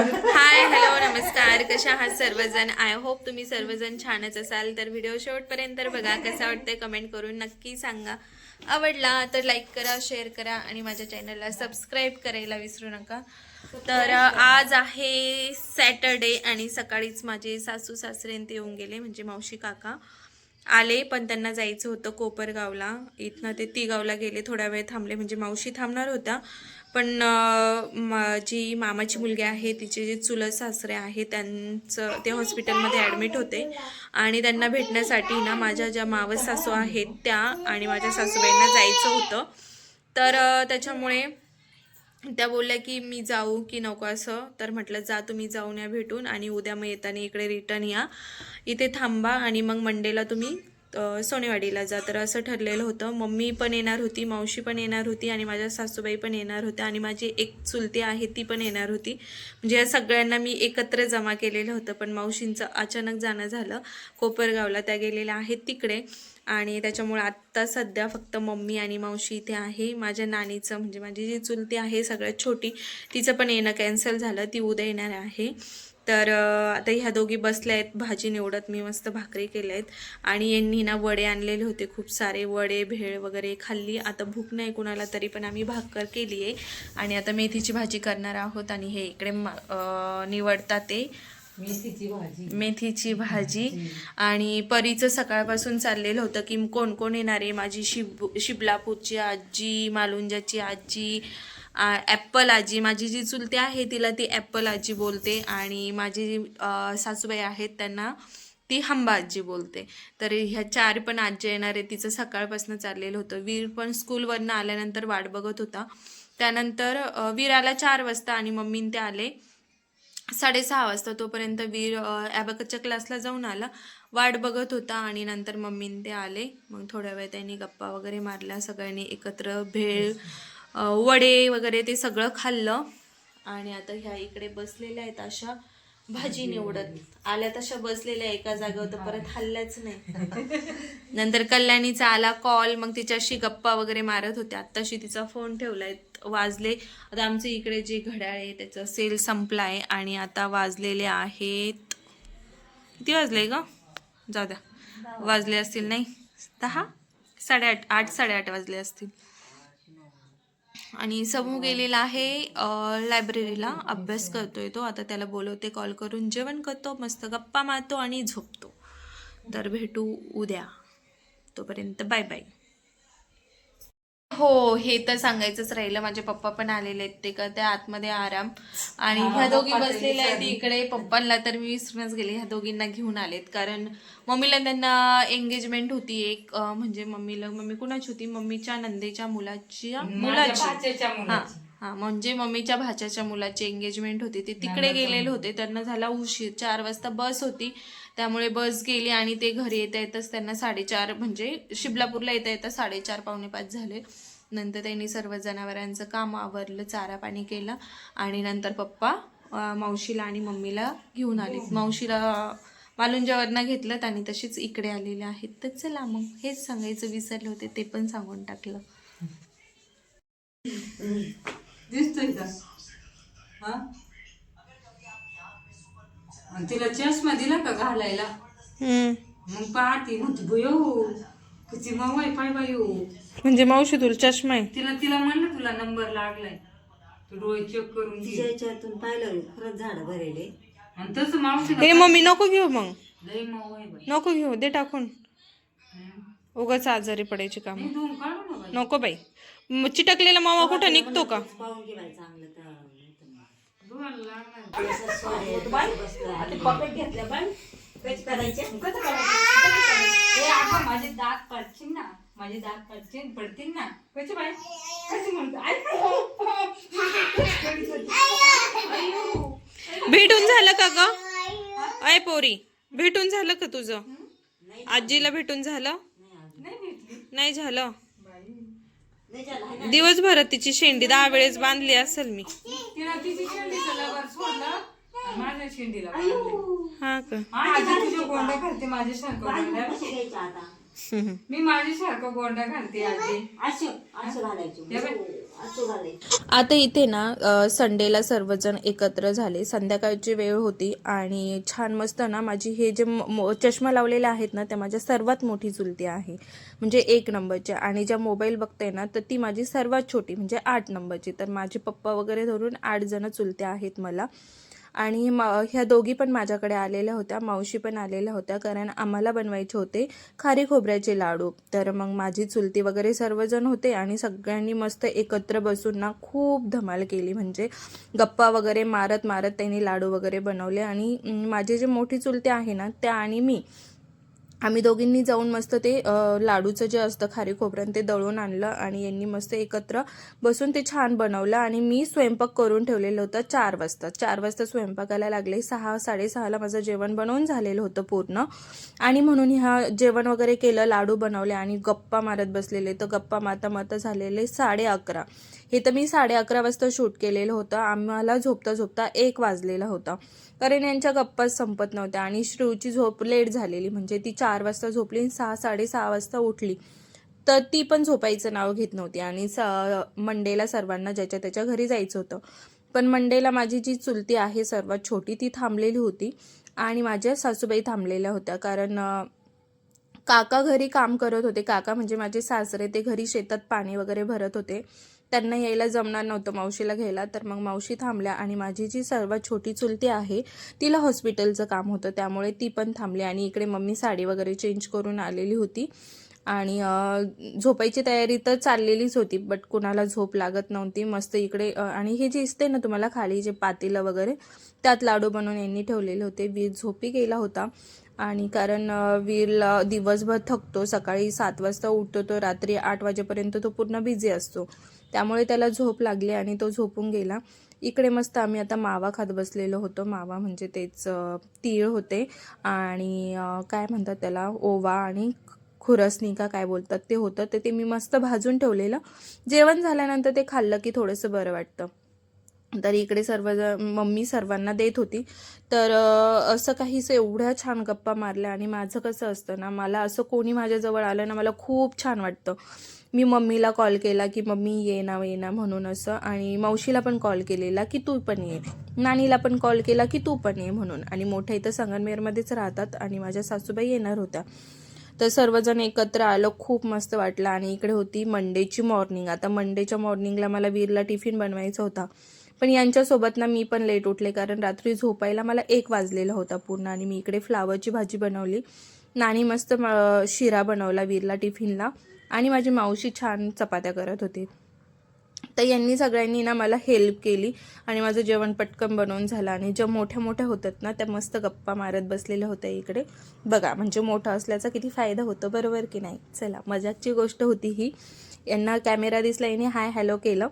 Hi hello नमस्कार. कशा आहात सर्वजण? आय होप तुम्ही सर्वजण छानच असाल. तर व्हिडिओ शेवटपर्यंत बघा कसा वाटतंय कमेंट करून नक्की सांगा. आवडला तर लाईक करा शेअर करा आणि माझ्या चॅनलला सबस्क्राईब करायला विसरू नका. तर आज आहे सॅटरडे आणि सकाळीच माझे सासू सासरे आणि ते येऊन गेले म्हणजे मावशी काका आले पण त्यांना जायचं होतं कोपरगावला. इथनं ते तिगावला गेले थोडा वेळ थांबले. म्हणजे मावशी थांबणार होता पण जी मामाची मुलगी आहे तिचे जे चुलत सासरे आहे त्यांचं ते हॉस्पिटलमध्ये ॲडमिट होते. आणि त्यांना भेटण्यासाठी ना माझ्या ज्या मावस सासू आहेत त्या आणि माझ्या सासूबाईंना जायचं होतं. तर त्याच्यामुळे त्या बोलल्या की मी जाऊ की नको असं. तर म्हटलं जा तुम्ही जाऊन या भेटून आणि उद्या मग येताना इकडे रिटर्न या. इथे थांबा आणि मग मंडेला तुम्ही सोनेवाडीला जा. तर असं ठरलेलं होतं. मम्मी पण येणार होती मावशी पण येणार होती आणि माझ्या सासूबाई पण येणार होत्या आणि माझी एक चुलती आहे ती पण येणार होती. म्हणजे या सगळ्यांना मी एकत्र जमा केलेलं होतं पण मावशींचं अचानक जाणं झालं. कोपरगावला त्या गेलेल्या आहेत तिकडे. आणि त्याच्यामुळे आत्ता सध्या फक्त मम्मी आणि मावशी इथे आहे. माझ्या नानीचं म्हणजे माझी जी चुलती आहे सगळ्यात छोटी तिचं पण येणं कॅन्सल झालं ती उद्या येणार आहे. तर आता ह्या दोघी बसल्या आहेत भाजी निवडत मी मस्त भाकरी केल्या आहेत. आणि यांनी ना वडे आणलेले होते खूप सारे वडे भेळ वगैरे खाल्ली. आता भूक नाही कुणाला तरी पण आम्ही भाकर केली आहे आणि आता मेथीची भाजी करणार आहोत आणि हे इकडे निवडतात ते. मेथीची भाजी. मेथीची भाजी. आणि परीचं सकाळपासून चाललेलं होतं की कोण कोण येणार आहे? माझी शिब शिबलापूरची आजी मालुंजाची आजी ॲप्पल आजी. माझी जी चुलती आहे तिला ती ॲप्पल आजी बोलते. आणि माझी जी सासूबाई आहेत त्यांना ती हंबा आजी बोलते. तर ह्या चार पण आजी येणार आहे तिचं सकाळपासून चाललेलं होतं. वीर पण स्कूलवरनं आल्यानंतर वाट बघत होता. त्यानंतर अं, वीर आला चार वाजता आणि मम्मीन ते आले. साडेसहा वाजता तोपर्यंत वीर ॲबकच्या क्लासला जाऊन आला. वाट बघत होता आणि नंतर मम्मीन ते आले. मग थोड्या वेळ त्यांनी गप्पा वगैरे मारल्या. सगळ्यांनी एकत्र भेळ वडे वगैरे ते सगळं खाल्लं. आणि आता ह्या इकडे बसलेल्या आहेत अशा. भाजी निवडत. आल्या तशा बसलेल्या एका जागेवर तर परत हल्ल्याच नाही. नंतर कल्याणीचा आला कॉल मग तिच्याशी गप्पा वगैरे मारत होत्या आत्ताशी तिचा फोन ठेवलाय. वाजले. आता आमचं इकडे जे घड्याळ आहे त्याचं सेल संपलाय आणि आता वाजलेले आहेत. किती वाजले ग? जाऊ द्या. वाजले असतील नाही? दहा? साडेआठ आठ साडेआठ वाजले असतील. आणि समूह गेलेला आहे लायब्ररीला अभ्यास करतोय तो. आता त्याला बोलवते कॉल करून. जेवण करतो मस्त गप्पा मारतो आणि झोपतो. तर भेटू उद्या. तोपर्यंत बाय बाय हो हे तर सांगायचंच राहिलं. माझे पप्पा पण आलेले आहेत ते का त्या आतमध्ये आराम. आणि ह्या दोघी बसलेल्या आहेत इकडे. पप्पांना तर मी विसरूनच गेले. ह्या दोघींना घेऊन आलेत. कारण मम्मीला त्यांना एंगेजमेंट होती एक म्हणजे मम्मीला मम्मी कुणाची होती? मम्मीच्या नंदेच्या मुलाच्या मुलाची. हा. मुलाची. हा म्हणजे मम्मीच्या भाच्याच्या मुलाची एंगेजमेंट होती. ते तिकडे गेलेले होते. त्यांना झाला उशीर. चार वाजता बस होती. त्यामुळे बस गेली आणि ते घरी येता येतच त्यांना साडेचार म्हणजे शिबलापूरला येता येता साडेचार पावणे पाच झाले. नंतर त्यांनी सर्व जनावरांचं काम आवरलं चारा पाणी केलं आणि नंतर पप्पा मावशीला आणि मम्मीला घेऊन आले. मावशीला मालुंजावरनं घेतलं. आणि तशीच इकडे आलेले आहेत. तर चला मग हेच सांगायचं विसरले होते ते पण सांगून टाकलं. दिसतोय का? हा? तिला चष्मा दिला का घालायला? हम्म. मग पाहते म्हणते भयो किती मवाय पाय बायो म्हणजे मावशी तुला चष्मा आहे? तिला तिला म्हणलं तुला नंबर लागलाय. तू डोळे चेक करून घे. त्याच्यातून पाहिलं खरंच झाड भरेले आणि तसं मावशी हे मम्मी नको घेऊ मग. लय बाई. नको घेऊ दे टाकून. हं. उगाच आजारी पडायची काम. हे दोन काढू ना बाई. नको बाई. चिटकलेला मावा कुठं निघतो का? पाहून घे बाई चांगलं तर. नाहीतर मग. डोळ्याला लागणार असं सोडे, तसं बसलं आणि कच करायचे? कसं करायचं? आपण माझे दात पडतील ना. माझे दात पडतील पडतील ना. कशी बाई. कशी म्हणतो भेटून झालं का ग? अय पोरी भेटून झालं का तुझं? आजीला भेटून झालं? नाही झालं? दिवसभरात तिची शेंडी दहा वेळेस बांधली असेल मी. तिला तिची शेंडीचं लवर सोडलं. आणि माझं ना शिंडीला. हा का? तुझ्या गोंडा घालते गोंडा. कशी घ्यायचं आता? मी माझ्यासारखं गोंडा घालते आजी असं असं घालायचं. या बाई. असं घालायचं. आता इथे ना अ, संडेला सर्वजण एकत्र झाले. संध्याकाळची वेळ होती आणि छान मस्त ना माझी हे जे म- म- चष्मा लावलेले आहेत ना त्या माझ्या सर्वात मोठी चुलती आहे. म्हणजे एक नंबरची. आणि ज्या मोबाईल बघते ना तर ती माझी सर्वात छोटी म्हणजे आठ नंबरची. तर माझे पप्पा वगैरे धरून आठ जण चुलत्या आहेत मला. आणि म ह्या दोघी पण माझ्याकडे आलेल्या होत्या मावशी पण आलेल्या होत्या कारण आम्हाला बनवायचे होते खारी खोबऱ्याचे लाडू. तर मग माझी चुलती वगैरे सर्वजण होते आणि सगळ्यांनी मस्त एकत्र बसून ना खूप धमाल केली. म्हणजे गप्पा वगैरे मारत मारत त्यांनी लाडू वगैरे बनवले आणि माझी जी जे मोठी चुलती आहे ना त्या आणि मी आम्ही दोघींनी जाऊन मस्त ते लाडूचं जे असतं खारी खोबरं ते दळून आणलं आणि यांनी मस्त एकत्र बसून ते छान बनवलं आणि मी स्वयंपाक करून ठेवलेलं होतं चार वाजता. चार वाजता स्वयंपाकाला लागले सहा साडेसहाला माझं जेवण बनवून झालेलं होतं पूर्ण. आणि म्हणून ह्या जेवण वगैरे केलं लाडू बनवले आणि गप्पा मारत बसलेले. तर गप्पा मारता मारता झालेले साडे अकरा. हे तर मी साडे अकरा वाजता शूट केलेलं होतं. आम्हाला झोपता झोपता एक वाजलेला होता. कारण यांच्या गप्पाच संपत नव्हत्या आणि श्रीची झोप लेट झालेली. म्हणजे ती चार वाजता झोपली आणि सहा साडेसहा वाजता उठली. तर ती पण झोपायचं नाव घेत नव्हती. आणि स मंडेला सर्वांना ज्याच्या त्याच्या घरी जायचं होतं. पण मंडेला माझी जी चुलती आहे सर्वात छोटी ती थांबलेली होती. आणि माझ्या सासूबाई थांबलेल्या होत्या. कारण काका घरी काम करत होते. काका म्हणजे माझे सासरे ते घरी शेतात पाणी वगैरे भरत होते. त्यांना यायला जमणार नव्हतं मावशीला घ्यायला. तर मग मावशी थांबल्या आणि माझी जी सर्वात छोटी चुलती आहे तिला हॉस्पिटलचं काम होतं. त्यामुळे ती पण थांबली आणि इकडे मम्मी साडी वगैरे चेंज करून आलेली होती. आणि झोपायची तयारी तर चाललेलीच होती बट कुणाला झोप लागत नव्हती. मस्त इकडे आणि हे जे दिसते ना तुम्हाला खाली जे पातेलं वगैरे त्यात लाडू बनवून यांनी ठेवलेले होते. वीज झोपी गेला होता. आणि कारण वीरला दिवसभर थकतो. सकाळी सात वाजता उठतो तो रात्री आठ वाजेपर्यंत तो पूर्ण बिझी असतो. त्यामुळे त्याला झोप लागली आणि तो झोपून गेला. इकडे मस्त आम्ही आता मावा खात बसलेलो होतो. मावा म्हणजे तेच तीळ होते आणि काय म्हणतात त्याला ओवा आणि खुरसणी का काय बोलतात ते होतं. तर ते मी मस्त भाजून ठेवलेलं. जेवण झाल्यानंतर ते खाल्लं की थोडंसं बरं वाटतं. तर इकडे सर्व मम्मी सर्वांना देत होती. तर असं काहीच एवढ्या छान गप्पा मारल्या आणि माझं कसं असतं ना मला असं कोणी माझ्याजवळ आलं ना मला खूप छान वाटतं. मी मम्मीला कॉल केला की मम्मी ये ना ये ना म्हणून असं. आणि मावशीला पण कॉल केलेला की तू पण ये. नानीला पण कॉल केला की तू पण ये म्हणून. आणि मोठ्या इथं संगनमेरमध्येच राहतात आणि माझ्या सासूबाई येणार होत्या. तर सर्वजण एकत्र आलं खूप मस्त वाटलं. आणि इकडे होती मंडेची मॉर्निंग. आता मंडेच्या मॉर्निंगला मला वीरला टिफिन बनवायचा होता. पण यांच्यासोबत ना मी पण लेट उठले. कारण रात्री झोपायला मला एक वाजलेला होता पूर्ण आणि मी इकडे फ्लावरची भाजी बनवली. नानी मस्त शिरा बनवला वीरला टिफिनला आणि माझी मावशी छान चपात्या करत होती. तर यांनी सगळ्यांनी ना मला हेल्प केली आणि माझं जेवण पटकन बनवून झालं. आणि ज्या मोठ्या मोठ्या होतात ना त्या मस्त गप्पा मारत बसलेल्या होत्या इकडे. बघा म्हणजे मोठं असल्याचा किती फायदा होतो बरोबर की नाही? चला मजाकची गोष्ट होती ही. यांना कॅमेरा दिसला याने हाय हॅलो केलं.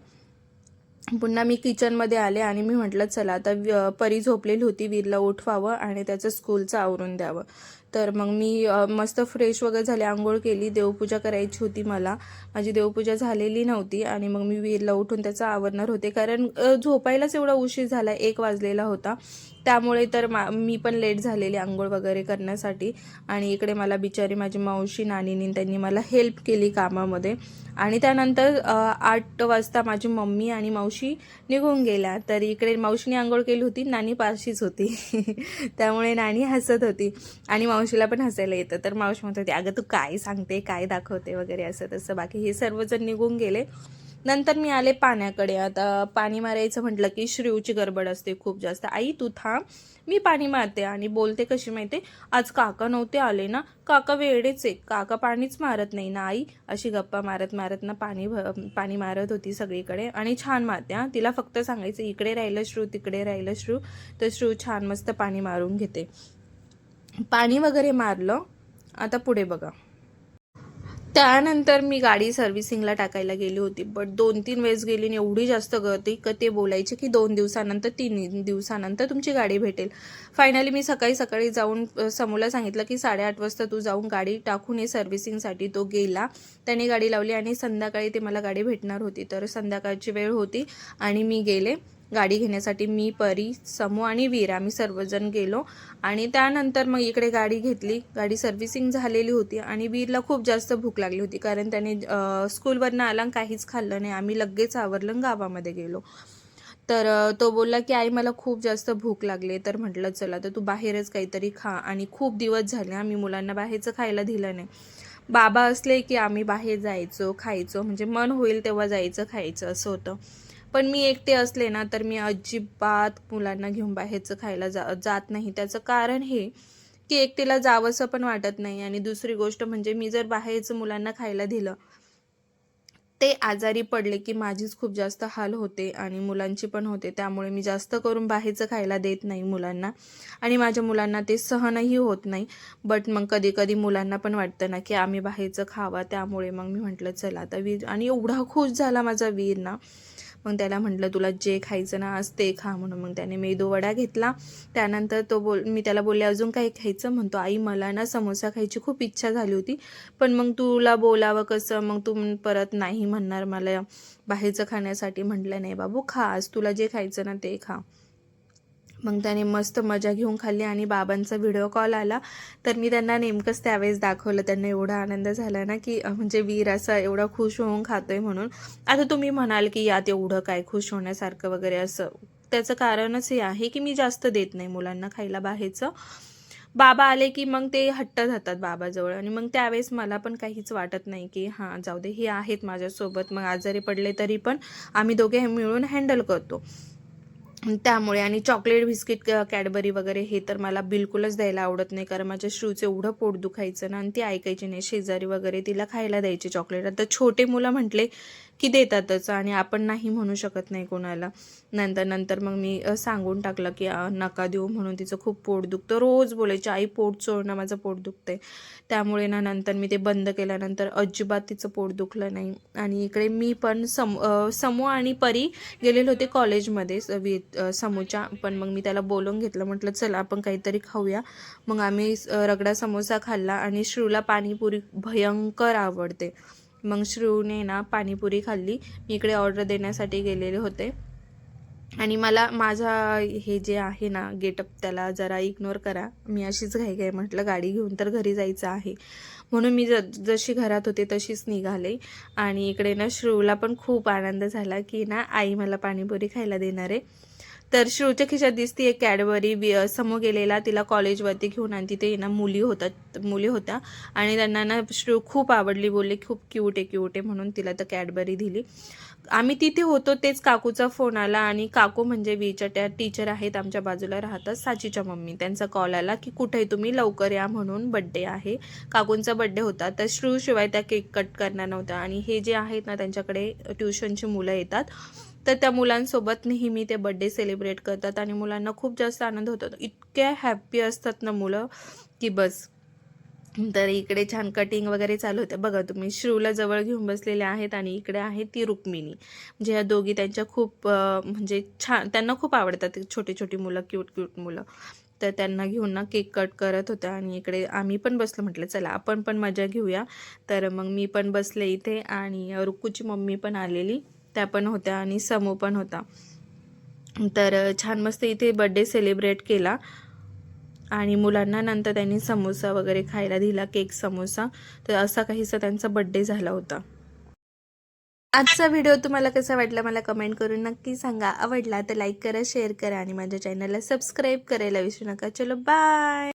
पुन्हा मी किचनमध्ये आले आणि मी म्हटलं चला आता परी झोपलेली होती वीरला उठवावं आणि त्याचं स्कूलचं आवरून द्यावं. तर मग मी मस्त फ्रेश वगैरे झाले आंघोळ केली देवपूजा करायची होती मला. माझी देवपूजा झालेली नव्हती आणि मग मी वीरला उठून त्याचं आवरणार होते. कारण झोपायलाच एवढा उशीर झाला एक वाजलेला होता. त्यामुळे तर मा मी पण लेट झालेली आंघोळ वगैरे करण्यासाठी. आणि इकडे मला बिचारी माझी मावशी नानीनी त्यांनी मला हेल्प केली कामामध्ये. आणि त्यानंतर आठ वाजता माझी मम्मी आणि मावशी निघून गेल्या. तर इकडे मावशीने आंघोळ केली होती नानी पारशीच होती. त्यामुळे नानी हसत होती. आणि मावशी मावशीला पण हसायला येतं. तर मावशी म्हणत होती अगं तू काय सांगते काय दाखवते वगैरे असं तसं. बाकी हे सर्वजण निघून गेले. नंतर मी आले पाण्याकडे. आता पाणी मारायचं म्हटलं की श्रीवची गडबड असते खूप जास्त. आई तू थांब मी पाणी मारते आणि बोलते कशी माहिती आज काका नव्हते आले ना? काका वेळेच आहे. काका पाणीच मारत नाही ना आई? अशी गप्पा मारत मारत ना पाणी भ- पाणी मारत होती सगळीकडे. आणि छान मारते हां. तिला फक्त सांगायचं इकडे राहिलं श्रू तिकडे राहिलं श्रू. तर श्रू छान मस्त पाणी मारून घेते. पाणी वगैरे मारलं. आता पुढे बघा. त्यानंतर मी गाडी सर्व्हिसिंगला टाकायला गेली होती. बट दोन तीन वेळेस गेली आणि एवढी जास्त गर्दी का ते बोलायचे की दोन दिवसानंतर तीन दिवसानंतर तुमची गाडी भेटेल. फायनली मी सकाळी सकाळी जाऊन समोरला समूला सांगितलं की साडेआठ वाजता तू जाऊन गाडी टाकून ये सर्व्हिसिंगसाठी तो गेला. त्याने गाडी लावली आणि संध्याकाळी ते मला गाडी भेटणार होती. तर संध्याकाळची वेळ होती आणि मी गेले. गाडी घेण्यासाठी मी परी समू आणि वीर आम्ही सर्वजण गेलो. आणि त्यानंतर मग इकडे गाडी घेतली. गाडी सर्व्हिसिंग झालेली होती आणि वीरला खूप जास्त भूक लागली होती कारण त्याने स्कूलवरनं आला काहीच खाल्लं नाही. आम्ही लगेच आवरलं गावामध्ये गेलो. तर तो बोलला की आई मला खूप जास्त भूक लागली तर म्हटलं चला तर तू बाहेरच काहीतरी खा. आणि खूप दिवस झाले आम्ही मुलांना बाहेरचं खायला दिलं नाही. बाबा असले की आम्ही बाहेर जायचो खायचो. म्हणजे मन होईल तेव्हा जायचं खायचं असं होतं. पण मी एकटे असले ना तर मी अजिबात मुलांना घेऊन बाहेरचं खायला जा जात नाही. त्याचं कारण हे की एकटीला जावंसं पण वाटत नाही. आणि दुसरी गोष्ट म्हणजे मी जर बाहेरचं मुलांना खायला दिलं ते आजारी पडले की माझीच खूप जास्त हाल होते आणि मुलांची पण होते. त्यामुळे मी जास्त करून बाहेरचं खायला देत नाही मुलांना. आणि माझ्या मुलांना ते सहनही होत नाही. बट मग कधी कधी मुलांना पण वाटतं ना की आम्ही बाहेरचं खावा. त्यामुळे मग मी म्हटलं चला आता वीर आणि एवढा खुश झाला माझा वीर ना मग त्याला म्हटलं तुला जे खायचं ना आज ते खा म्हणून मग त्याने मेदू वडा घेतला. त्यानंतर तो बोल मी त्याला बोलले अजून काही खायचं? म्हणतो आई मला ना समोसा खायची खूप इच्छा झाली होती पण मग तुला बोलावं कसं? मग तू परत नाही म्हणणार मला बाहेरचं खाण्यासाठी. म्हटलं नाही बाबू खा आज तुला जे खायचं ना ते खा. मग त्याने मस्त मजा घेऊन खाल्ली आणि बाबांचा व्हिडिओ कॉल आला. तर मी त्यांना नेमकंच त्यावेळेस दाखवलं. त्यांना एवढा आनंद झाला ना की म्हणजे वीर असं एवढा खुश होऊन खातोय म्हणून. आता तुम्ही म्हणाल की यात एवढं काय खुश होण्यासारखं वगैरे असं. त्याचं कारणच हे आहे की मी जास्त देत नाही मुलांना खायला बाहेरचं. बाबा आले की मग ते हट्ट जातात बाबाजवळ. आणि मग त्यावेळेस मला पण काहीच वाटत नाही की हां जाऊ दे हे आहेत माझ्यासोबत. मग आजारी पडले तरी पण आम्ही दोघे मिळून हँडल करतो. त्यामुळे आणि चॉकलेट बिस्किट कॅडबरी वगैरे हे तर मला बिलकुलच द्यायला आवडत नाही. कारण माझ्या श्रूचं एवढं पोट दुखायचं ना आणि ती ऐकायची नाही. शेजारी वगैरे तिला खायला द्यायची चॉकलेट आता छोटे मुलं म्हटले की देतातच आणि आपण नाही म्हणू शकत नाही कोणाला. नंतर नंतर मग मी सांगून टाकलं की नका देऊ म्हणून तिचं खूप पोट दुखतं. रोज बोलायची आई पोट चोळणं माझं पोट दुखतंय. त्यामुळे ना नंतर मी ते बंद केल्यानंतर अजिबात तिचं पोट दुखलं नाही. आणि इकडे मी पण सम अ, समू आणि परी गेलेले होते कॉलेजमध्ये समोसा. पण मग मी त्याला बोलवून घेतलं. म्हटलं चल आपण काहीतरी खाऊया. मग आम्ही रगडा समोसा खाल्ला आणि श्रूला पाणीपुरी भयंकर आवडते. मग श्रूने ना पाणीपुरी खाल्ली. मी इकडे ऑर्डर देण्यासाठी गेलेले होते. आणि मला माझा हे जे आहे ना गेटअप त्याला जरा इग्नोर करा. मी अशीच घाई घाई म्हटलं गाडी घेऊन तर घरी जायचं आहे. म्हणून मी ज जशी घरात होते तशीच निघाले. आणि इकडे ना श्रूला पण खूप आनंद झाला की ना आई मला पाणीपुरी खायला देणार आहे. तर श्रूच्या खिशात दिसती एक कॅडबरी वि समोर गेलेला तिला कॉलेजवरती घेऊन आणि तिथे ना मुली होतात मुली होत्या. आणि त्यांना ना श्रू खूप आवडली बोलले खूप क्यूट आहे क्यूट आहे म्हणून तिला तर कॅडबरी दिली. आम्ही तिथे होतो तेच काकूचा फोन आला आणि काकू म्हणजे वीच्या त्या टीचर आहेत आमच्या बाजूला राहतात साचीच्या मम्मी. त्यांचा कॉल आला की कुठे तुम्ही लवकर या म्हणून बड्डे आहे. काकूंचा बड्डे होता. तर श्रूशिवाय त्या केक कट करणार नव्हत्या. आणि हे जे आहेत ना त्यांच्याकडे ट्युशनची मुलं येतात. तर त्या मुलांसोबत नेहमी ते बड्डे सेलिब्रेट करतात आणि मुलांना खूप जास्त आनंद होतो. इतक्या हॅप्पी असतात ना मुलं की बस. तर इकडे छान कटिंग वगैरे चालू होतं. बघा तुम्ही श्रूला जवळ घेऊन बसलेले आहेत आणि इकडे आहे ती रुक्मिणी. म्हणजे ह्या दोघी त्यांच्या खूप म्हणजे छान त्यांना खूप आवडतात छोटी छोटी मुलं क्यूट क्यूट मुलं. तर त्यांना घेऊन ना केक कट करत होत्या आणि इकडे आम्ही पण बसलो. म्हटलं चला आपण पण मजा घेऊया. तर मग मी पण बसले इथे आणि रुक्कूची मम्मी पण आलेली. त्या पण होत्या आणि समू पण होता. तर छान मस्त इथे बड्डे सेलिब्रेट केला. आणि मुलांना नंतर त्यांनी समोसा वगैरे खायला दिला केक समोसा. तर असा काहीसा त्यांचा बड्डे झाला होता. आजचा व्हिडिओ तुम्हाला कसा वाटला मला कमेंट करून नक्की सांगा. आवडला तर लाईक करा शेअर करा आणि माझ्या चॅनलला सबस्क्राईब करायला विसरू नका. चलो बाय